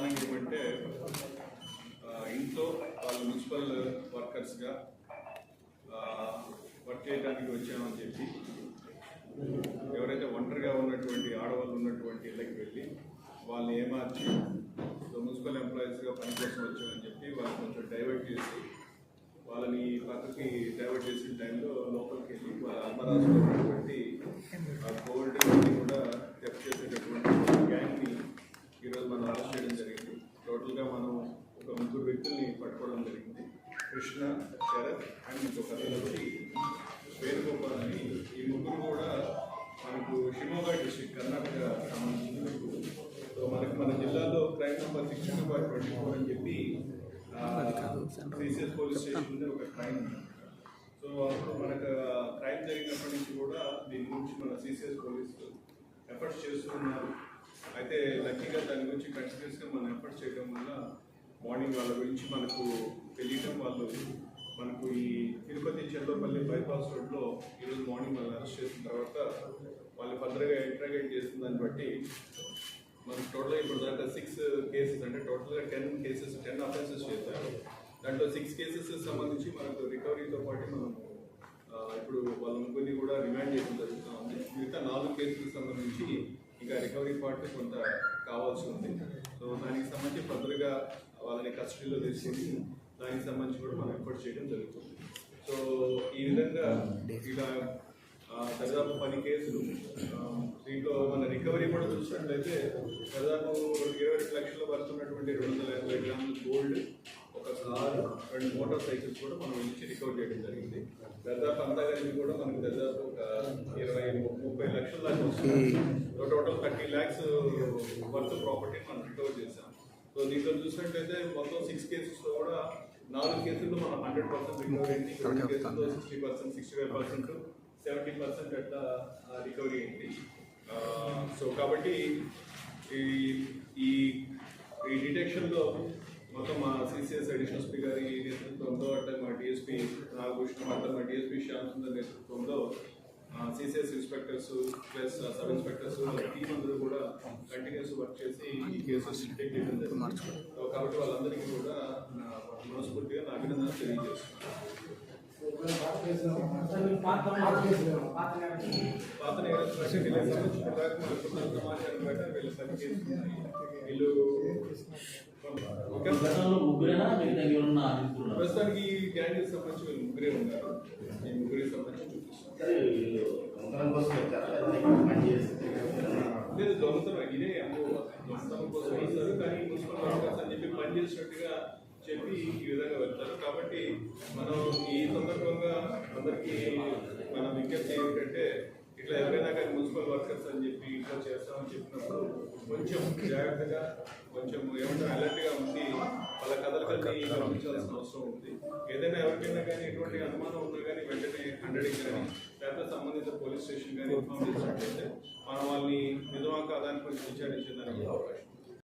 ప్రధానంగా ఏమంటే ఇంట్లో వాళ్ళు మున్సిపల్ వర్కర్స్గా వర్క్ చేయడానికి వచ్చామని చెప్పి ఎవరైతే ఒంటరిగా ఉన్నటువంటి ఆడవాళ్ళు ఉన్నటువంటి ఇళ్ళకి వెళ్ళి వాళ్ళని ఏమార్చి మున్సిపల్ ఎంప్లాయీస్గా పనిచేసి వచ్చామని చెప్పి వాళ్ళని కొంచెం డైవర్ట్ చేసి వాళ్ళని పక్కకి డైవర్ట్ చేసిన టైంలో లోపలికి వెళ్ళి వాళ్ళ అల్మరాసులో ఉన్నటువంటి గోల్డ్ ఇవన్నీ కూడా థెఫ్ట్ చేసేటటువంటి గ్యాంగ్ని ఈరోజు మనం అరెస్ట్ చేయడం జరిగింది టోటల్గా మనం ఒక ముగ్గురు వ్యక్తుల్ని పట్టుకోవడం జరిగింది కృష్ణ శరత్ అండ్ ఇంకొక వచ్చి వేణుగోపాల్ అని ఈ ముగ్గురు కూడా మనకు షిమోగా డిస్ట్రిక్ట్ కర్ణాటక సంబంధించిన సో మనకి మన జిల్లాలో crime number sixty five twenty four అని చెప్పి శ్రీశైల్ పోలీస్ స్టేషన్ ఒక క్రైమ్ సో అప్పుడు మనకు క్రైమ్ జరిగినప్పటి నుంచి కూడా దీని గురించి మన సిసిఎస్ పోలీసు ఎఫర్ట్స్ చేస్తున్నారు. అయితే లక్కీగా దాని గురించి కంటిన్యూస్గా మనం ఎఫర్ట్స్ చేయడం వల్ల మార్నింగ్ వాళ్ళ గురించి మనకు తెలియటం వాళ్ళు మనకు ఈ తిరుపతి చెల్లపల్లి బైపాస్ రోడ్లో ఈరోజు మార్నింగ్ వాళ్ళు అరెస్ట్ చేసిన తర్వాత వాళ్ళు ఫర్దర్గా ఇంట్రాగేట్ చేసిన దాన్ని బట్టి మనకు టోటల్గా ఇప్పుడు దాకా సిక్స్ కేసెస్ అంటే టోటల్గా టెన్ కేసెస్ టెన్ అఫెన్సెస్ చేశారు. దాంట్లో సిక్స్ కేసెస్ సంబంధించి మనకు రికవరీతో పాటు మనం ఇప్పుడు వాళ్ళ ముగ్గురిని కూడా రిమాండ్ చేయడం జరుగుతూ ఉంది. మిగతా నాలుగు కేసులకు సంబంధించి ఇంకా రికవరీ పార్ట్ కొంత కావాల్సి ఉంది. సో దానికి సంబంధించి ఫర్దర్గా వాళ్ళని కస్టడీలో తీసుకొని దానికి సంబంధించి కూడా మనం ఎఫర్ట్ చేయడం జరుగుతుంది. సో ఈ విధంగా ఇలా దాదాపు పది కేసులు దీంట్లో మన రికవరీ కూడా చూసినట్లయితే దాదాపు ఇరవై రెండు లక్షల వరకు ఉన్నటువంటి రెండు వందల యాభై గ్రాముల గోల్డ్ ఒక కారు రెండు మోటార్ సైకిల్స్ కూడా మనం ఇచ్చి రికవర్ చేయడం జరిగింది. దాదాపు అంతా కలిపి కూడా మనకు దాదాపు ఒక ఇరవై ముప్పై లక్షల దాకా వస్తుంది. Total thirty lakhs worth property మనం రికవర్ చేసాం సో దీంట్లో చూసినట్లయితే మొత్తం సిక్స్ కేసెస్లో కూడా నాలుగు కేసుల్లో మనం హండ్రెడ్ పర్సెంట్ రికవరీ అయింది కేసుల్లో sixty percent sixty five percent seventy percent అట్లా రికవరీ అయింది. సో కాబట్టి ఈ ఈ ఈ డిటెక్షన్లో మొత్తం మా సిసిఎస్ అడిషనల్ స్పీ గారి నేతృత్వంలో అట్లా మా డిఎస్పీ నాగభూషణం అట్లా మా డిఎస్పీ శ్యామ్ నేతృత్వంలో CCS inspectors plus sub inspectors team అందరూ కూడా కంటిన్యూస్ వర్క్ చేసి ఈ కేసెస్ డిటెక్ట్ చేయడం జరిగింది సో కాబట్టి వాళ్ళందరికీ కూడా మనస్ఫూర్తిగా నా అభినందన తెలియజేస్తున్నాను. పాత ఉన్న సమాచారం బట్టి వీళ్ళు పని వీళ్ళు గతంలో ముగ్గురేనా? మిగతా ఎవరన్నా ప్రస్తుతానికి గ్యాంగ్ సంబంధించి ముగ్గురే ఉన్నారు. ముగ్గురికి కోసం లేదు దొంగతనం ఇదే దొంగతనం కోసం వస్తారు. కానీ మున్సిపల్ వర్కర్స్ అని చెప్పి పని చేసినట్టుగా చెప్పి ఈ విధంగా వెళ్తారు. కాబట్టి మనం ఈ సందర్భంగా అందరికీ మన విజ్ఞప్తి ఏమిటంటే మున్సిపల్ వర్కర్స్ అని చెప్పి ఇట్లా చేస్తామని చెప్పినప్పుడు కొంచెం జాగ్రత్తగా కొంచెం ఏమంటారు అలర్ట్గా ఉండి వాళ్ళ కథలకల్ని గమనించాల్సిన అవసరం ఉంది ఏదైనా ఎవరికైనా కానీ ఎటువంటి అనుమానం ఉన్నా కానీ వెంటనే హండ్రెడ్ కానీ లేకపోతే సంబంధిత పోలీస్ స్టేషన్ కానీ ఇన్ఫార్మ్ చేసినట్లయితే మనం వాళ్ళని నిజమా కాదా అని కొంచెం విచారించేదానికి అవకాశం.